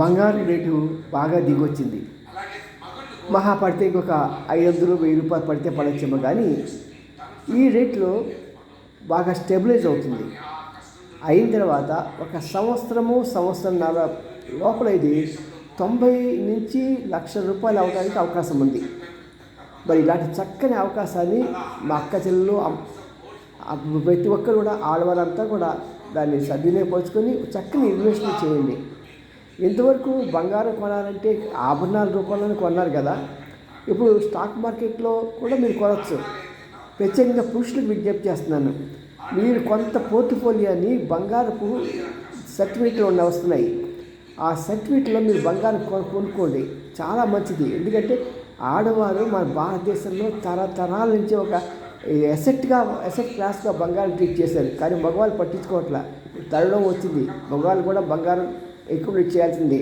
బంగారం రేటు బాగా దిగొచ్చింది. మహా పడితే ఇంకొక ఐదు వందలు వెయ్యి రూపాయలు పడితే పడచ్చేమో కానీ ఈ రేట్లో బాగా స్టెబిలైజ్ అవుతుంది. అయిన తర్వాత ఒక సంవత్సరము సంవత్సరంన్నర లోపల ఇది తొంభై నుంచి లక్ష రూపాయలు అవడానికి అవకాశం ఉంది. మరి ఇలాంటి చక్కని అవకాశాన్ని మా అక్క చెల్లెలు ప్రతి ఒక్కరు కూడా ఆడవారంతా కూడా దాన్ని సద్వినియోగపరుచుకొని చక్కని ఇన్వెస్ట్మెంట్ చేయండి. ఇంతవరకు బంగారం కొనాలంటే ఆభరణాల రూపంలోనే కొన్నారు కదా. ఇప్పుడు స్టాక్ మార్కెట్లో కూడా మీరు కొనవచ్చు ప్రత్యేకంగా పురుషులకు విజ్ఞప్తి చేస్తున్నాను మీరు కొంత పోర్ట్ఫోలియోని బంగారపు సర్టిఫికేట్లు ఉన్న వస్తున్నాయి. ఆ సర్టిఫికెట్లో మీరు బంగారం కొనుక్కోండి. చాలా మంచిది. ఎందుకంటే ఆడవారు మన భారతదేశంలో తరతరాల నుంచి ఒక ఎసెట్గా ఎసెట్ క్లాస్గా బంగారం ట్రీట్ చేశారు. కానీ మగవాళ్ళు పట్టించుకోవట్లా. తరుణం వచ్చింది. మగవాళ్ళు కూడా బంగారం ఎక్కువ చేయాల్సిందే.